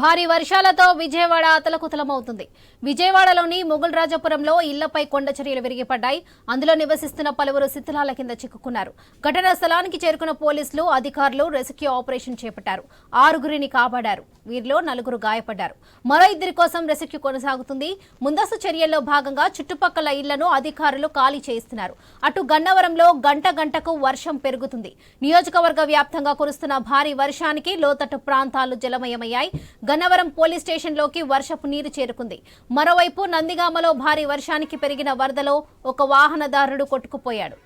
భారీ వర్షాలతో విజయవాడ అతలకుతలమవుతుంది. విజయవాడలోని మొగుల్ రాజపురంలో ఇళ్ళపై కొండ చర్యలు విరిగిపడ్డాయి. అందులో నివసిస్తున్న పలువురు శిథిలాల కింద చిక్కుకున్నారు. ఘటనా స్థలానికి చేరుకున్న పోలీసులు అధికారులు రెస్క్యూ ఆపరేషన్ చేపట్టారు. ఆరుగురిని కాపాడారు. వీరిలో నలుగురు గాయపడ్డారు. మరో ఇద్దరి కోసం రెస్క్యూ కొనసాగుతుంది. ముందస్తు చర్యల్లో భాగంగా చుట్టుపక్కల ఇళ్ళను అధికారులు ఖాళీ చేయిస్తున్నారు. అటు గన్నవరంలో గంట గంటకు వర్షం పెరుగుతుంది. నియోజకవర్గ వ్యాప్తంగా కురుస్తున్న భారీ వర్షానికి లోతట్టు ప్రాంతాలు జలమయమయ్యాయి. గన్నవరం పోలీస్ స్టేషన్లోకి వర్షపు నీరు చేరుకుంది. మరోవైపు నందిగామలో భారీ వర్షానికి పెరిగిన వరదలో ఒక వాహనదారుడు కొట్టుకుపోయాడు.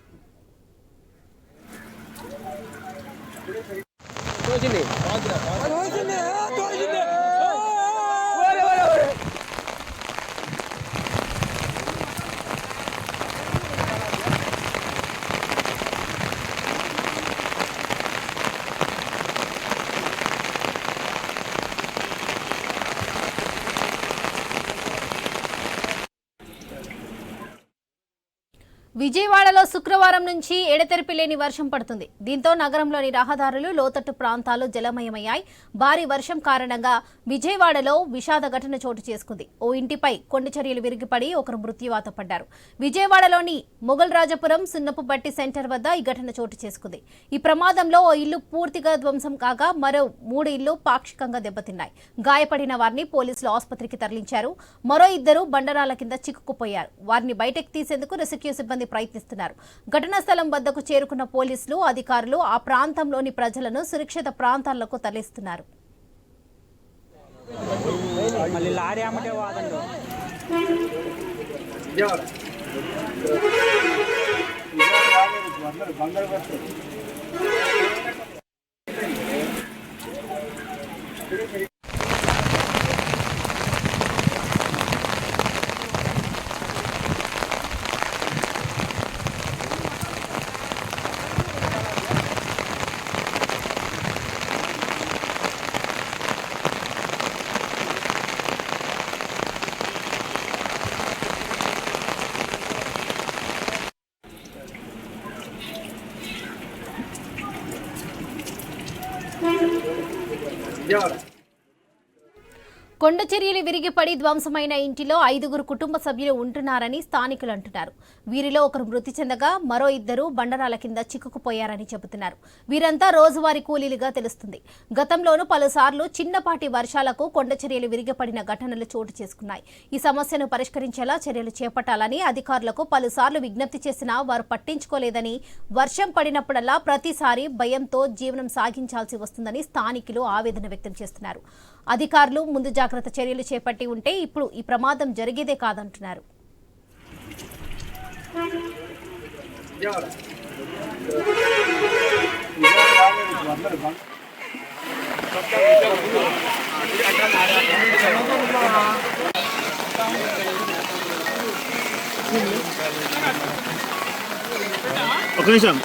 విజయవాడలో శుక్రవారం నుంచి ఎడతెరిపి లేని వర్షం పడుతుంది. దీంతో నగరంలోని రహదారులు లోతట్టు ప్రాంతాలు జలమయమయ్యాయి. భారీ వర్షం కారణంగా విజయవాడలో విషాద ఘటన చోటు చేసుకుంది. ఓ ఇంటిపై కొండ చర్యలు విరిగిపడి ఒకరు మృత్యువాత పడ్డారు. విజయవాడలోని మొగల్ రాజపురం సున్నపుబట్టి సెంటర్ వద్ద ఈ ఘటన చోటు చేసుకుంది. ఈ ప్రమాదంలో ఓ ఇల్లు పూర్తిగా ధ్వంసం కాగా మరో మూడు ఇళ్ళు పాక్షికంగా దెబ్బతిన్నాయి. గాయపడిన వారిని పోలీసులు ఆసుపత్రికి తరలించారు. మరో ఇద్దరు బండరాల కింద చిక్కుకుపోయారు. వారిని బయటకు తీసేందుకు రెస్క్యూ సిబ్బంది ప్రయత్నిస్తున్నారు. ఘటనా స్థలం వద్దకు చేరుకున్న పోలీసులు అధికారులు ఆ ప్రాంతంలోని ప్రజలను సురక్షిత ప్రాంతాలకు తరలిస్తున్నారు. మళ్ళీ chiaro. కొండ చర్యలు విరిగిపడి ధ్వంసమైన ఇంటిలో ఐదుగురు కుటుంబ సభ్యులు ఉంటున్నారని స్థానికులు అంటున్నారు. వీరిలో ఒకరు మృతి చెందగా మరో ఇద్దరు బండరాల కింద చిక్కుకుపోయారని చెబుతున్నారు. వీరంతా రోజువారీ కూలీలుగా తెలుస్తుంది. గతంలోనూ పలుసార్లు చిన్నపాటి వర్షాలకు కొండ చర్యలు విరిగిపడిన ఘటనలు చోటు చేసుకున్నాయి. ఈ సమస్యను పరిష్కరించేలా చర్యలు చేపట్టాలని అధికారులకు పలుసార్లు విజ్ఞప్తి చేసినా వారు పట్టించుకోలేదని వర్షం పడినప్పుడల్లా ప్రతిసారి భయంతో జీవనం సాగించాల్సి వస్తుందని స్థానికులు ఆవేదన వ్యక్తం చేస్తున్నారు. అధికారులు ముందు జాగ్రత్త చర్యలు చేపట్టి ఉంటే ఇప్పుడు ఈ ప్రమాదం జరిగేదే కాదంటున్నారు. ఒక నిమిషం.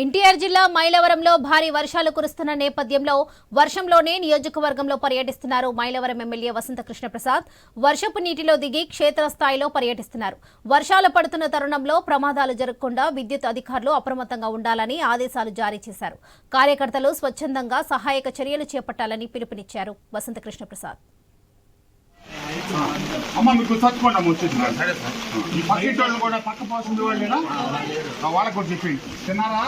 ఎన్టీఆర్ జిల్లా మైలవరంలో భారీ వర్షాలు కురుస్తున్న నేపథ్యంలో వర్షంలోనే నియోజకవర్గంలో పర్యటిస్తున్నారు మైలవరం ఎమ్మెల్యే వసంత కృష్ణప్రసాద్ వర్షపు నీటిలో దిగి క్షేత్రస్థాయిలో పర్యటిస్తున్నారు. వర్షాలు పడుతున్న తరుణంలో ప్రమాదాలు జరగకుండా విద్యుత్ అధికారులు అప్రమత్తంగా ఉండాలని ఆదేశాలు జారీ చేశారు. కార్యకర్తలు స్వచ్ఛందంగా సహాయక చర్యలు చేపట్టాలని పిలుపునిచ్చారు. వసంత కృష్ణప్రసాద్ అమ్మ మీకు చచ్చుకోండి అమ్మ వచ్చేది ఈ పక్కింటి వాళ్ళు కూడా పక్క పాసింది వాళ్ళేనా వాళ్ళకి కూడా చెప్పి తిన్నారా?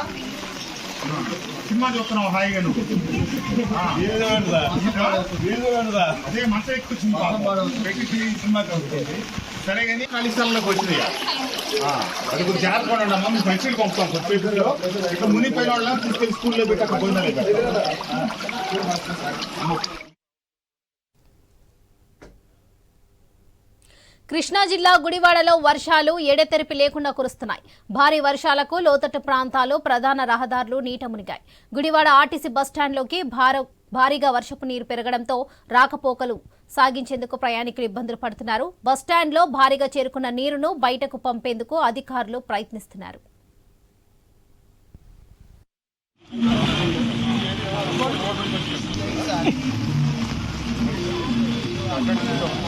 సినిమా చూస్తున్నావు హాయిగా నువ్వు. అదే మంట ఎక్కువ సినిమా పెట్టి సినిమా చూస్తుంది సరే కానీ ఖాళీ స్థలంలోకి వచ్చింది అది కూడా జాగ్రత్త పడండి అమ్మ. మేము పెన్సిల్ పంపుతాం. కొత్తపేటలో ఇక మునిపోయిన వాళ్ళని తీసుకెళ్ళి స్కూల్లో పెట్టి అక్కడ పోయినా కృష్ణా జిల్లా గుడివాడలో వర్షాలు ఎడతెరిపి లేకుండా కురుస్తున్నాయి. భారీ వర్షాలకు లోతట్టు ప్రాంతాలు ప్రధాన రహదారులు నీట మునిగాయి. గుడివాడ ఆర్టీసీ బస్టాండ్లోకి భార భారీగా వర్షపు నీరు పెరగడంతో రాకపోకలు సాగించేందుకు ప్రయాణికులు ఇబ్బందులు పడుతున్నారు. బస్టాండ్లో భారీగా చేరుకున్న నీరును బయటకు పంపేందుకు అధికారులు ప్రయత్నిస్తున్నారు.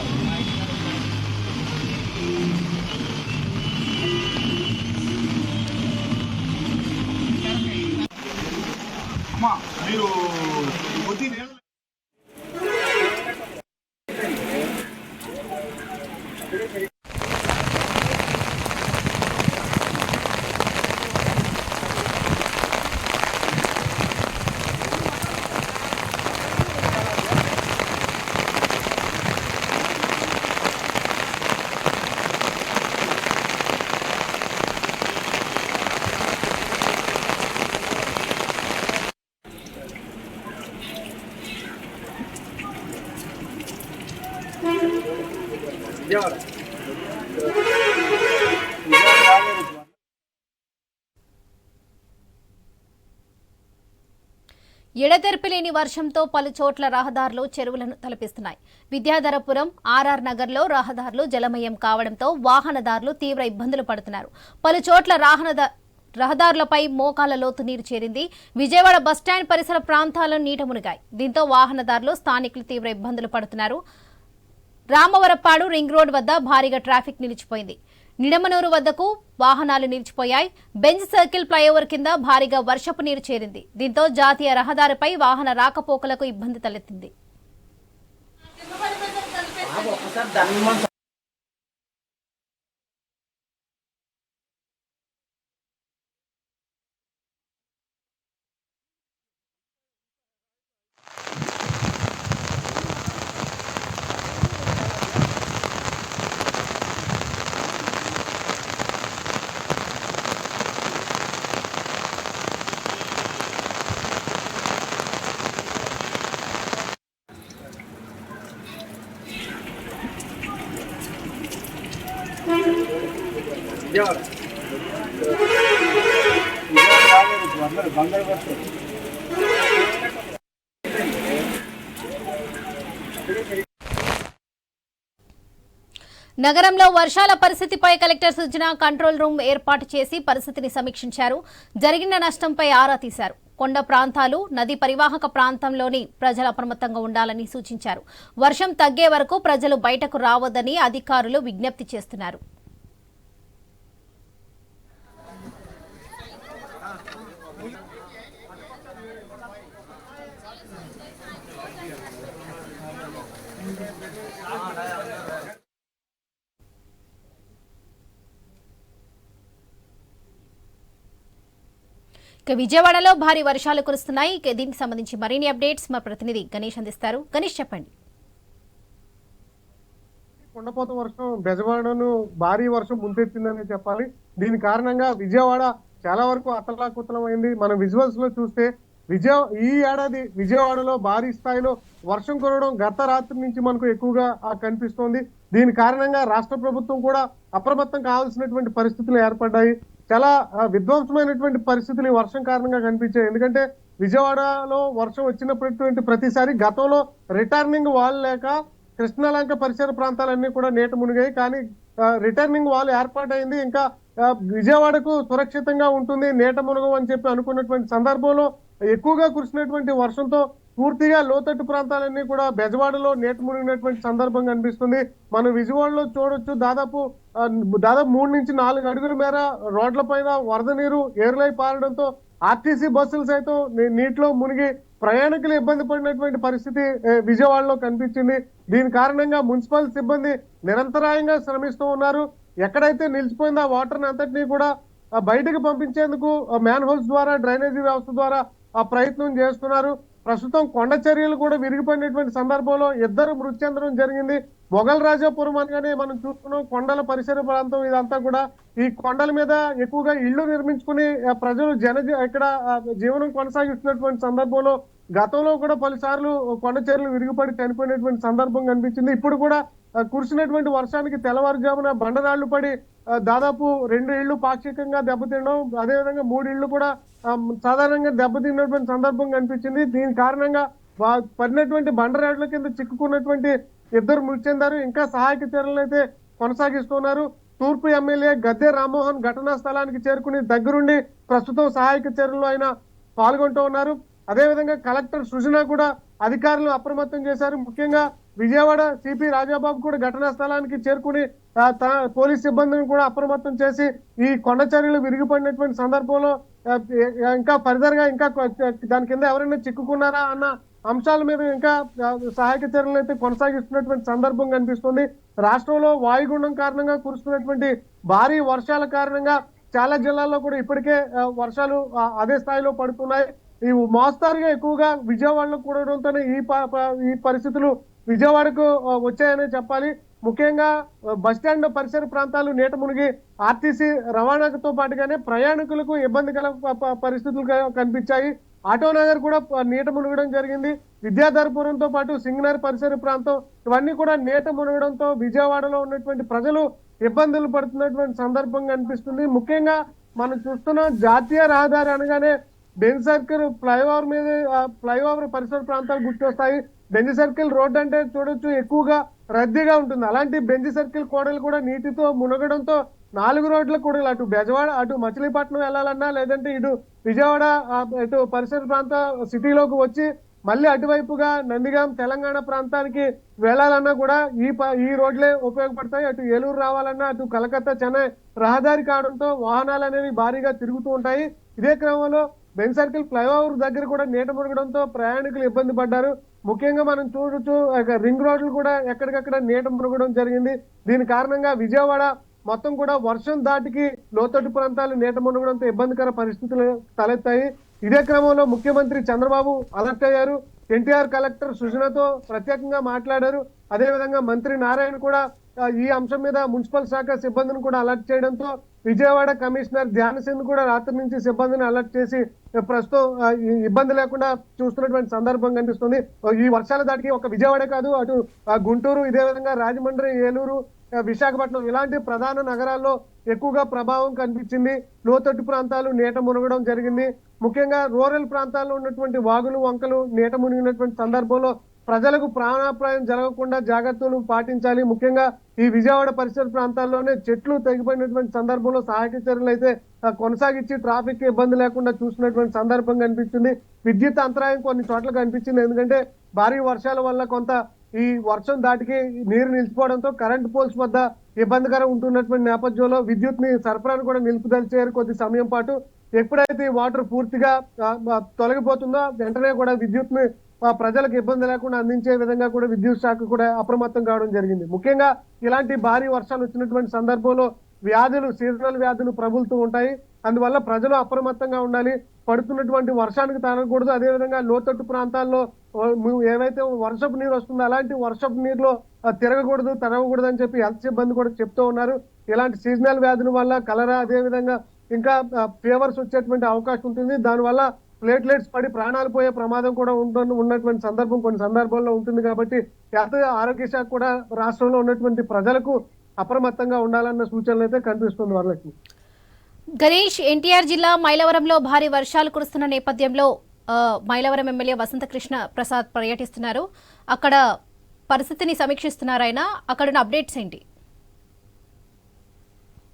మీరు కొద్ది నీళ్ళ ఎడతెరిపి లేని వర్షంతో పలు చోట్ల రహదారులు చెరువులను తలపిస్తున్నాయి. విద్యాధరపురం ఆర్ఆర్ నగర్లో రహదారులు జలమయం కావడంతో వాహనదారులు తీవ్ర ఇబ్బందులు పడుతున్నారు. పలు చోట్ల రహదారులపై మోకాల లోతు నీరు చేరింది. విజయవాడ బస్టాండ్ పరిసర ప్రాంతాలు నీట మునిగాయి. దీంతో వాహనదారులు స్థానికులు తీవ్ర ఇబ్బందులు పడుతున్నారు. రామవరపాడు రింగ్ రోడ్ వద్ద భారీగా ట్రాఫిక్ నిలిచిపోయింది. నిడమనూరు వద్దకు వాహనాలు నిలిచిపోయాయి. బెంజ్ సర్కిల్ ఫ్లైఓవర్ కింద భారీగా వర్షపు నీరు చేరింది. దీంతో జాతీయ రహదారిపై వాహన రాకపోకలకు ఇబ్బంది తలెత్తింది. నగరంలో వర్షాల పరిస్థితిపై కలెక్టర్ సుజన కంట్రోల్ రూమ్ ఏర్పాటు చేసి పరిస్థితిని సమీక్షించారు. జరిగిన నష్టంపై ఆరా తీశారు. కొండ ప్రాంతాలు నది పరివాహక ప్రాంతంలోని ప్రజలు అప్రమత్తంగా ఉండాలని సూచించారు. వర్షం తగ్గే వరకు ప్రజలు బయటకు రావద్దని అధికారులు విజ్ఞప్తి చేస్తున్నారు. ఇక విజయవాడలో భారీ వర్షాలు కురుస్తున్నాయి. ఇక దీనికి సంబంధించి మరిన్ని అప్డేట్స్ మా ప్రతినిధి గణేష్ అందిస్తారు. గణేష్ చెప్పండి. కొండపోత వర్షం బెజవాడను భారీ వర్షం ముంచెత్తిందని చెప్పాలి. దీని కారణంగా విజయవాడ చాలా వరకు అతలాకుతలం అయింది మనం విజువల్స్లో చూస్తే విజయ ఈ ఏడాది విజయవాడలో భారీ స్థాయిలో వర్షం కురవడం గత రాత్రి నుంచి మనకు ఎక్కువగా కనిపిస్తోంది. దీని కారణంగా రాష్ట్ర ప్రభుత్వం కూడా అప్రమత్తం కావాల్సినటువంటి పరిస్థితులు ఏర్పడ్డాయి. చాలా విధ్వంసమైనటువంటి పరిస్థితులు ఈ వర్షం కారణంగా కనిపించాయి. ఎందుకంటే విజయవాడలో వర్షం వచ్చినటువంటి ప్రతిసారి గతంలో రిటర్నింగ్ వాల్ లేక కృష్ణలంక పరిసర ప్రాంతాలన్నీ కూడా నీట మునిగాయి. కానీ రిటర్నింగ్ వాల్ ఏర్పాటైంది. ఇంకా విజయవాడకు సురక్షితంగా ఉంటుంది నీట మునగం అని చెప్పి అనుకున్నటువంటి సందర్భంలో ఎక్కువగా కురిసినటువంటి వర్షంతో పూర్తిగా లోతట్టు ప్రాంతాలన్నీ కూడా బెజవాడలో నీట మునిగినటువంటి సందర్భం కనిపిస్తుంది. మనం విజయవాడలో చూడొచ్చు. దాదాపు దాదాపు మూడు నుంచి నాలుగు అడుగుల మేర రోడ్ల పైన వరద నీరు ఏర్లై పారడంతో ఆర్టీసీ బస్సులు సైతం నీటిలో మునిగి ప్రయాణికులు ఇబ్బంది పడినటువంటి పరిస్థితి విజయవాడలో కనిపించింది. దీని కారణంగా మున్సిపల్ సిబ్బంది నిరంతరాయంగా శ్రమిస్తూ ఉన్నారు. ఎక్కడైతే నిలిచిపోయిందో ఆ వాటర్ అంతటినీ కూడా బయటకు పంపించేందుకు మ్యాన్ హోల్స్ ద్వారా డ్రైనేజీ వ్యవస్థ ద్వారా ఆ ప్రయత్నం చేస్తున్నారు. ప్రస్తుతం కొండ చర్యలు కూడా విరిగిపడినటువంటి సందర్భంలో ఇద్దరు మృతి చెందడం జరిగింది. మొఘల్ రాజాపురం అనగానే మనం చూసుకున్నాం కొండల పరిసర ప్రాంతం ఇదంతా కూడా. ఈ కొండల మీద ఎక్కువగా ఇళ్ళు నిర్మించుకుని ప్రజలు జన ఇక్కడ జీవనం కొనసాగిస్తున్నటువంటి సందర్భంలో గతంలో కూడా పలుసార్లు కొండ చర్యలు విరిగిపడి చనిపోయినటువంటి సందర్భం కనిపించింది. ఇప్పుడు కూడా కురిసినటువంటి వర్షానికి తెల్లవారుజామున బండరాళ్ళు పడి దాదాపు రెండు ఇళ్ళు పాక్షికంగా దెబ్బతినడం అదేవిధంగా మూడు ఇళ్ళు కూడా సాధారణంగా దెబ్బతిన్నటువంటి సందర్భం కనిపించింది. దీని కారణంగా పడినటువంటి బండరాళ్ళ కింద చిక్కుకున్నటువంటి ఇద్దరు మృతి చెందారు ఇంకా సహాయక చర్యలు అయితే కొనసాగిస్తున్నారు. తూర్పు ఎమ్మెల్యే గద్దె రామ్మోహన్ ఘటనా స్థలానికి చేరుకుని దగ్గరుండి ప్రస్తుతం సహాయక చర్యల్లో ఆయన పాల్గొంటూ ఉన్నారు. అదేవిధంగా కలెక్టర్ సృజన కూడా అధికారులు అప్రమత్తం చేశారు. ముఖ్యంగా విజయవాడ సిపి రాజాబాబు కూడా ఘటనా స్థలానికి చేరుకుని పోలీస్ సిబ్బందిని కూడా అప్రమత్తం చేసి ఈ కొండ చర్యలు విరిగిపడినటువంటి సందర్భంలో ఇంకా ఫర్దర్గా ఇంకా దాని కింద ఎవరైనా చిక్కుకున్నారా అన్న అంశాల మీద ఇంకా సహాయక చర్యలు అయితే కొనసాగిస్తున్నటువంటి సందర్భం కనిపిస్తుంది. రాష్ట్రంలో వాయుగుండం కారణంగా కురుస్తున్నటువంటి భారీ వర్షాల కారణంగా చాలా జిల్లాల్లో కూడా ఇప్పటికే వర్షాలు అదే స్థాయిలో పడుతున్నాయి. ఈ మోస్తారుగా ఎక్కువగా విజయవాడలో కూడడంతోనే ఈ ప- ఈ పరిస్థితులు విజయవాడకు వచ్చాయని వచ్చాయనే చెప్పాలి. ముఖ్యంగా బస్టాండ్ పరిసర ప్రాంతాలు నీట మునిగి ఆర్టీసీ రవాణాతో పాటుగానే ప్రయాణికులకు ఇబ్బంది కల ప- పరిస్థితులు కనిపించాయి. ఆటో నగర్ కూడా నీట మునగడం జరిగింది. విద్యాధరపురంతో పాటు సింగనర్ పరిసర ప్రాంతం ఇవన్నీ కూడా నీట మునగడంతో విజయవాడలో ఉన్నటువంటి ప్రజలు ఇబ్బందులు పడుతున్నటువంటి సందర్భం కనిపిస్తుంది. ముఖ్యంగా మనం చూస్తున్న జాతీయ రహదారి అనగానే బెన్ సర్కిల్ ఫ్లైఓవర్ మీద ఫ్లైఓవర్ పరిసర ప్రాంతాలు గుర్తొస్తాయి. బెంజ్ సర్కిల్ రోడ్ అంటే చూడొచ్చు ఎక్కువగా రద్దీగా ఉంటుంది. అలాంటి బెంజ్ సర్కిల్ కోడలు కూడా నీటితో మునగడంతో నాలుగు రోడ్ల కూడలు అటు బెజవాడ అటు మచిలీపట్నం వెళ్ళాలన్నా లేదంటే ఇటు విజయవాడ ఇటు పరిసర ప్రాంత సిటీలోకి వచ్చి మళ్ళీ అటువైపుగా నందిగాం తెలంగాణ ప్రాంతానికి వెళ్ళాలన్నా కూడా ఈ ప- ఈ రోడ్లే ఉపయోగపడతాయి. అటు ఏలూరు రావాలన్నా అటు కలకత్తా చెన్నై రహదారి కావడంతో వాహనాలు అనేవి భారీగా తిరుగుతూ ఉంటాయి. ఇదే క్రమంలో బెన్ సర్కిల్ ఫ్లైఓవర్ దగ్గర కూడా నీట మునగడంతో ప్రయాణికులు ఇబ్బంది పడ్డారు. ముఖ్యంగా మనం చూడొచ్చు రింగ్ రోడ్లు కూడా ఎక్కడికక్కడ నీట మునగడం జరిగింది. దీని కారణంగా విజయవాడ మొత్తం కూడా వర్షం దాటికి లోతట్టు ప్రాంతాలు నీట మునగడంతో ఇబ్బందికర పరిస్థితులు తలెత్తాయి. ఇదే క్రమంలో ముఖ్యమంత్రి చంద్రబాబు అలర్ట్ అయ్యారు. ఎన్టీఆర్ కలెక్టర్ సుజనతో ప్రత్యేకంగా మాట్లాడారు. అదేవిధంగా మంత్రి నారాయణ కూడా ఈ అంశం మీద మున్సిపల్ శాఖ సిబ్బందిని కూడా అలర్ట్ చేయడంతో విజయవాడ కమిషనర్ ధ్యానసింగ్ కూడా రాత్రి నుంచి సిబ్బందిని అలర్ట్ చేసి ప్రస్తుతం ఇబ్బంది లేకుండా చూస్తున్నటువంటి సందర్భం కనిపిస్తుంది. ఈ వర్షాల దాటికి ఒక విజయవాడ కాదు అటు గుంటూరు ఇదే విధంగా రాజమండ్రి ఏలూరు విశాఖపట్నం ఇలాంటి ప్రధాన నగరాల్లో ఎక్కువగా ప్రభావం కనిపించింది. లోతట్టు ప్రాంతాలు నీట మునగడం జరిగింది. ముఖ్యంగా రూరల్ ప్రాంతాల్లో ఉన్నటువంటి వాగులు వంకలు నీట మునిగినటువంటి సందర్భంలో ప్రజలకు ప్రాణాపాయం జరగకుండా జాగ్రత్తలు పాటించాలి. ముఖ్యంగా ఈ విజయవాడ పరిసర ప్రాంతాల్లోనే చెట్లు తెగిపోయినటువంటి సందర్భంలో సహాయక చర్యలు అయితే కొనసాగించి ట్రాఫిక్ ఇబ్బంది లేకుండా చూసినటువంటి సందర్భం కనిపించింది విద్యుత్ అంతరాయం కొన్ని చోట్ల కనిపించింది. ఎందుకంటే భారీ వర్షాల వల్ల కొంత ఈ వర్షం దాటికి నీరు నిలిచిపోవడంతో కరెంట్ పోల్స్ వద్ద ఇబ్బందికరం ఉంటున్నటువంటి నేపథ్యంలో విద్యుత్ని సరఫరాను కూడా నిలుపుదలిచేయారు కొద్ది సమయం పాటు ఎప్పుడైతే ఈ వాటర్ పూర్తిగా తొలగిపోతుందో వెంటనే కూడా విద్యుత్ని ఆ, ప్రజలకు ఇబ్బంది లేకుండా అందించే విధంగా కూడా విద్యుత్ శాఖ కూడా అప్రమత్తం కావడం జరిగింది. ముఖ్యంగా ఇలాంటి భారీ వర్షాలు వచ్చినటువంటి సందర్భంలో వ్యాధులు సీజనల్ వ్యాధులు ప్రబులుతూ ఉంటాయి. అందువల్ల ప్రజలు అప్రమత్తంగా ఉండాలి. పడుతున్నటువంటి వర్షానికి తాగకూడదు అదేవిధంగా లోతట్టు ప్రాంతాల్లో ఏవైతే వర్షపు నీరు వస్తుందో అలాంటి వర్షపు నీరులో తిరగకూడదు తరగకూడదు అని చెప్పి హెల్త్ సిబ్బంది కూడా చెప్తూ ఉన్నారు. ఇలాంటి సీజనల్ వ్యాధుల వల్ల కలరా అదేవిధంగా ఇంకా ఫీవర్స్ వచ్చేటువంటి అవకాశం ఉంటుంది. దానివల్ల ప్లేట్లెట్స్ పడి ప్రాణాలు పోయే ప్రమాదం కూడా ఉంటుంది ఉన్నటువంటి సందర్భం కొన్ని సందర్భాల్లో ఉంటుంది కాబట్టి హెల్త్ ఆరోగ్య శాఖ కూడా రాష్ట్రంలో ఉన్నటువంటి ప్రజలకు అప్రమత్తంగా ఉండాలన్న సూచనలు అయితే కనిపిస్తుంది వాళ్ళకి గణేష్ ఎన్టీఆర్ జిల్లా మైలవరంలో భారీ వర్షాలు కురుస్తున్న నేపథ్యంలో మైలవరం ఎమ్మెల్యే వసంతకృష్ణ ప్రసాద్ పర్యటిస్తున్నారు. అక్కడ పరిస్థితిని సమీక్షిస్తున్నారు ఆయన. అక్కడున్న అప్డేట్స్ ఏంటి?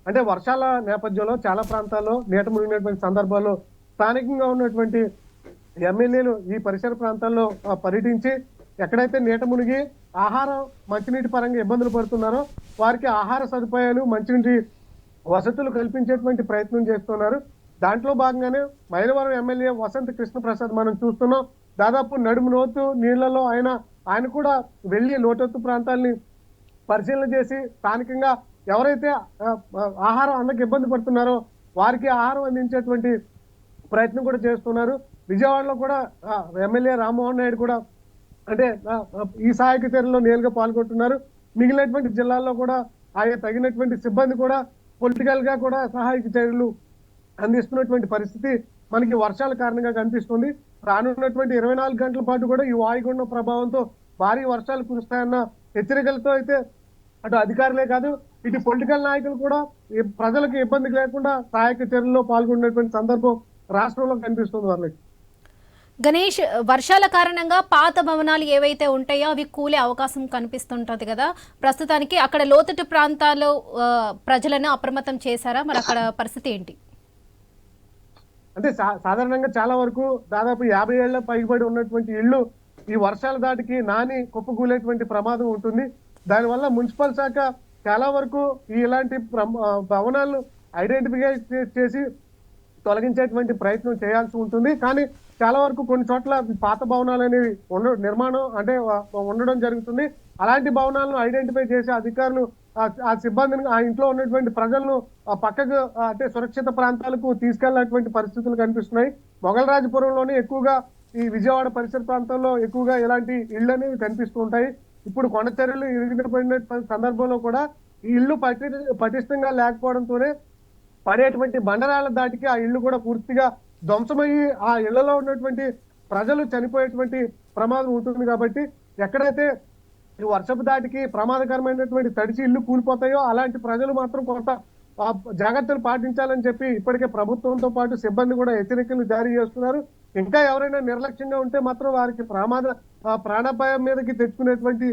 అంటే వర్షాల నేపథ్యంలో చాలా ప్రాంతాల్లో నీట మునిగినటువంటి సందర్భాల్లో స్థానికంగా ఉన్నటువంటి ఎమ్మెల్యేలు ఈ పరిసర ప్రాంతాల్లో పర్యటించి ఎక్కడైతే నీట మునిగి ఆహారం మంచినీటి పరంగా ఇబ్బందులు పడుతున్నారో వారికి ఆహార సదుపాయాలు మంచినీటి వసతులు కల్పించేటువంటి ప్రయత్నం చేస్తున్నారు. దాంట్లో భాగంగానే మైలవరం ఎమ్మెల్యే వసంత కృష్ణప్రసాద్ మనం చూస్తున్నాం. దాదాపు నడుము లోతు నీళ్ళలో ఆయన ఆయన కూడా వెళ్ళి లోతత్తు ప్రాంతాల్ని పరిశీలన చేసి స్థానికంగా ఎవరైతే ఆహారం అందరికి ఇబ్బంది పడుతున్నారో వారికి ఆహారం అందించేటువంటి ప్రయత్నం కూడా చేస్తున్నారు. విజయవాడలో కూడా ఎమ్మెల్యే రామ్మోహన్ నాయుడు కూడా అంటే ఈ సహాయక చర్యలో నేరుగా పాల్గొంటున్నారు. మిగిలినటువంటి జిల్లాల్లో కూడా ఆయా తగినటువంటి సిబ్బంది కూడా పొలిటికల్గా కూడా సహాయక చర్యలు అందిస్తున్నటువంటి పరిస్థితి మనకి వర్షాల కారణంగా కనిపిస్తుంది. రానున్నటువంటి ఇరవై నాలుగు గంటల పాటు కూడా ఈ వాయుగుండం ప్రభావంతో భారీ వర్షాలు కురుస్తాయన్న హెచ్చరికలతో అయితే అటు అధికారులే కాదు ఇటు పొలిటికల్ నాయకులు కూడా ప్రజలకు ఇబ్బంది లేకుండా సహాయక చర్యల్లో పాల్గొన్నటువంటి సందర్భం రాష్ట్రంలో కనిపిస్తుంది వాళ్ళకి గణేష్ వర్షాల కారణంగా పాత భవనాలు ఏవైతే ఉంటాయో అవి కూలే అవకాశం కనిపిస్తుంటది కదా. ప్రస్తుతానికి అక్కడ లోతట్టు ప్రాంతాల్లో ప్రజలను అప్రమత్తం చేశారా? మరి అక్కడ పరిస్థితి ఏంటి? అంటే సాధారణంగా చాలా వరకు దాదాపు యాభై ఏళ్ళ పైబడి ఉన్నటువంటి ఇళ్ళు ఈ వర్షాల దాటికి నాని కుప్పకూలేటువంటి ప్రమాదం ఉంటుంది. దానివల్ల మున్సిపల్ శాఖ చాలా వరకు ఇలాంటి ప్రమ- ఆ, భవనాలను ఐడెంటిఫై చేసి తొలగించేటువంటి ప్రయత్నం చేయాల్సి ఉంటుంది. కానీ చాలా వరకు కొన్ని చోట్ల పాత భవనాలు అనేవి ఉండ నిర్మాణం అంటే ఉండడం జరుగుతుంది. అలాంటి భవనాలను ఐడెంటిఫై చేసే అధికారులు ఆ- సిబ్బందిని ఆ ఇంట్లో ఉన్నటువంటి ప్రజలను ఆ పక్కకు అంటే సురక్షిత ప్రాంతాలకు తీసుకెళ్ళినటువంటి పరిస్థితులు కనిపిస్తున్నాయి. మొగలరాజపురంలోనే ఎక్కువగా ఈ విజయవాడ పరిసర ప్రాంతాల్లో ఎక్కువగా ఇలాంటి ఇళ్ళు అనేవి కనిపిస్తూ ఉంటాయి. ఇప్పుడు కొండ చర్యలు ఇరిగిపోయిన సందర్భంలో కూడా ఈ ఇల్లు పటి పటిష్టంగా లేకపోవడంతోనే పడేటువంటి బండరాల దాటికి ఆ ఇల్లు కూడా పూర్తిగా ధ్వంసమయ్యి ఆ ఇళ్ళలో ఉన్నటువంటి ప్రజలు చనిపోయేటువంటి ప్రమాదం ఉంటుంది కాబట్టి ఎక్కడైతే ఈ వర్షపు దాటికి ప్రమాదకరమైనటువంటి తడిచి ఇల్లు కూలిపోతాయో అలాంటి ప్రజలు మాత్రం కొంత జాగ్రత్తలు పాటించాలని చెప్పి ఇప్పటికే ప్రభుత్వంతో పాటు సిబ్బంది కూడా హెచ్చరికలు జారీ చేస్తున్నారు. ఇంకా ఎవరైనా నిర్లక్ష్యంగా ఉంటే మాత్రం వారికి ప్రమాద ప్రాణాపాయం మీదకి తెచ్చుకునేటువంటి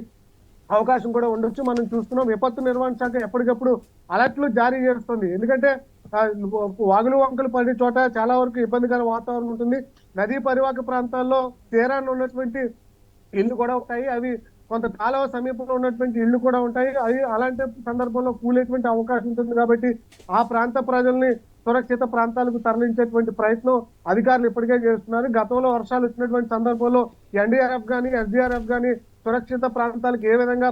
అవకాశం కూడా ఉండొచ్చు. మనం చూస్తున్నాం విపత్తు నిర్వహణ శాఖ ఎప్పటికప్పుడు అలర్ట్లు జారీ చేస్తుంది. ఎందుకంటే వాగులు వంకలు పడే చోట చాలా వరకు ఇబ్బందికర వాతావరణం ఉంటుంది. నదీ పరివాహక ప్రాంతాల్లో తీరాన్ని ఉన్నటువంటి ఇల్లు కూడా ఉంటాయి. అవి కొంత కాలువ సమీపంలో ఉన్నటువంటి ఇల్లు కూడా ఉంటాయి. అవి అలాంటి సందర్భంలో కూలేటువంటి అవకాశం ఉంటుంది కాబట్టి ఆ ప్రాంత ప్రజల్ని సురక్షిత ప్రాంతాలకు తరలించేటువంటి ప్రయత్నం అధికారులు ఇప్పటికే చేస్తున్నారు. గతంలో వర్షాలు వచ్చినటువంటి సందర్భంలో ఎన్డీఆర్ఎఫ్ కానీ ఎస్డీఆర్ఎఫ్ కానీ సురక్షిత ప్రాంతాలకు ఏ విధంగా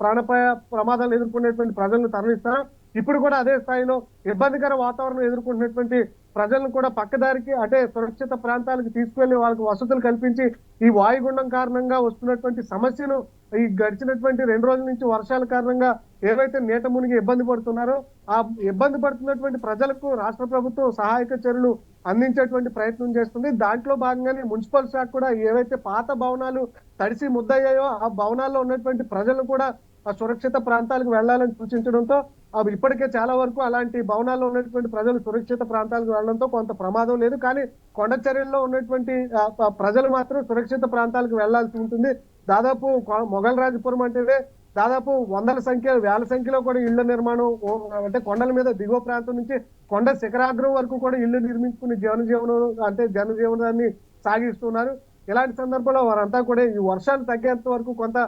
ప్రాణపాయ ప్రమాదాలు ఎదుర్కొనేటువంటి ప్రజలను తరలిస్తారో? ఇప్పుడు కూడా అదే స్థాయిలో ఇబ్బందికర వాతావరణం ఎదుర్కొంటున్నటువంటి ప్రజలను కూడా పక్కదారికి అంటే సురక్షిత ప్రాంతాలకు తీసుకువెళ్ళి వాళ్ళకి వసతులు కల్పించి ఈ వాయుగుండం కారణంగా వస్తున్నటువంటి సమస్యను ఈ గడిచినటువంటి రెండు రోజుల నుంచి వర్షాల కారణంగా ఏవైతే నీట మునిగి ఇబ్బంది పడుతున్నారో ఆ ఇబ్బంది పడుతున్నటువంటి ప్రజలకు రాష్ట్ర ప్రభుత్వం సహాయక చర్యలు అందించేటువంటి ప్రయత్నం చేస్తుంది. దాంట్లో భాగంగానే మున్సిపల్ శాఖ కూడా ఏవైతే పాత భవనాలు తడిసి ముద్దయ్యాయో ఆ భవనాల్లో ఉన్నటువంటి ప్రజలు కూడా ఆ సురక్షిత ప్రాంతాలకు వెళ్ళాలని సూచించడంతో అవి ఇప్పటికే చాలా వరకు అలాంటి భవనాల్లో ఉన్నటువంటి ప్రజలు సురక్షిత ప్రాంతాలకు వెళ్ళడంతో కొంత ప్రమాదం లేదు. కానీ కొండ చర్యల్లో ఉన్నటువంటి ప్రజలు మాత్రం సురక్షిత ప్రాంతాలకు వెళ్ళాల్సి ఉంటుంది. దాదాపు మొఘల్ రాజపురం అంటేనే దాదాపు వందల సంఖ్య వేల సంఖ్యలో కూడా ఇళ్ళ నిర్మాణం అంటే కొండల మీద దిగువ ప్రాంతం నుంచి కొండ శిఖరాగ్రం వరకు కూడా ఇళ్ళు నిర్మించుకుని జనజీవనం జీవనం అంటే జనజీవనాన్ని సాగిస్తున్నారు. ఇలాంటి సందర్భంలో వారంతా కూడా ఈ వర్షాలు తగ్గేంత వరకు కొంత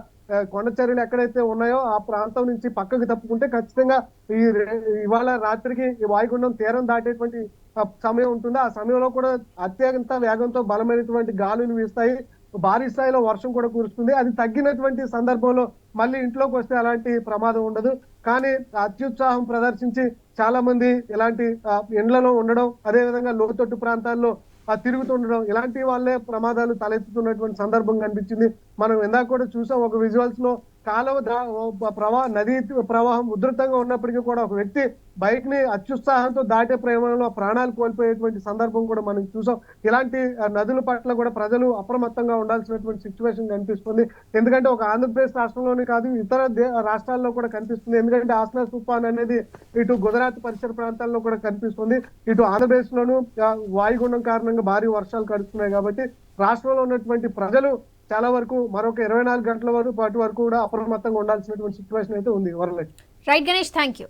కొండ చర్యలు ఎక్కడైతే ఉన్నాయో ఆ ప్రాంతం నుంచి పక్కకు తప్పుకుంటే ఖచ్చితంగా ఈ ఇవాళ రాత్రికి ఈ వాయుగుండం తీరం దాటేటువంటి సమయం ఉంటుంది. ఆ సమయంలో కూడా అత్యంత వేగంతో బలమైనటువంటి గాలులు వీస్తాయి. భారీ స్థాయిలో వర్షం కూడా కురుస్తుంది. అది తగ్గినటువంటి సందర్భంలో మళ్ళీ ఇంట్లోకి వస్తే అలాంటి ప్రమాదం ఉండదు. కానీ అత్యుత్సాహం ప్రదర్శించి చాలా మంది ఇలాంటి ఇండ్లలో ఉండడం అదే విధంగా లోతట్టు ప్రాంతాల్లో ఆ తిరుగుతుండడం ఇలాంటి వాళ్ళే ప్రమాదాలు తలెత్తుతున్నటువంటి సందర్భం కనిపించింది. మనం ఇందాక కూడా చూసాం ఒక విజువల్స్లో కాలువ ప్రవాహ నదీ ప్రవాహం ఉధృతంగా ఉన్నప్పటికీ కూడా ఒక వ్యక్తి బైక్ని అత్యుత్సాహంతో దాటే ప్రయాణంలో ప్రాణాలు కోల్పోయేటువంటి సందర్భం కూడా మనం చూసాం. ఇలాంటి నదుల పట్ల కూడా ప్రజలు అప్రమత్తంగా ఉండాల్సినటువంటి సిచ్యువేషన్ కనిపిస్తుంది. ఎందుకంటే ఒక ఆంధ్రప్రదేశ్ రాష్ట్రంలోనే కాదు ఇతర దే- రాష్ట్రాల్లో కూడా కనిపిస్తుంది. ఎందుకంటే ఆసనా తుఫాన్ అనేది ఇటు గుజరాత్ పరిసర ప్రాంతాల్లో కూడా కనిపిస్తుంది. ఇటు ఆంధ్రప్రదేశ్ లోను వాయుగుండం కారణంగా భారీ వర్షాలు కడుతున్నాయి కాబట్టి రాష్ట్రంలో ఉన్నటువంటి ప్రజలు చాలా వరకు మరొక ఇరవై నాలుగు గంటల వరకు పాటు వరకు కూడా అప్రమత్తంగా ఉండాల్సినటువంటి సిచ్యువేషన్ అయితే ఉంది. Varalakshmi. Right Ganesh thank you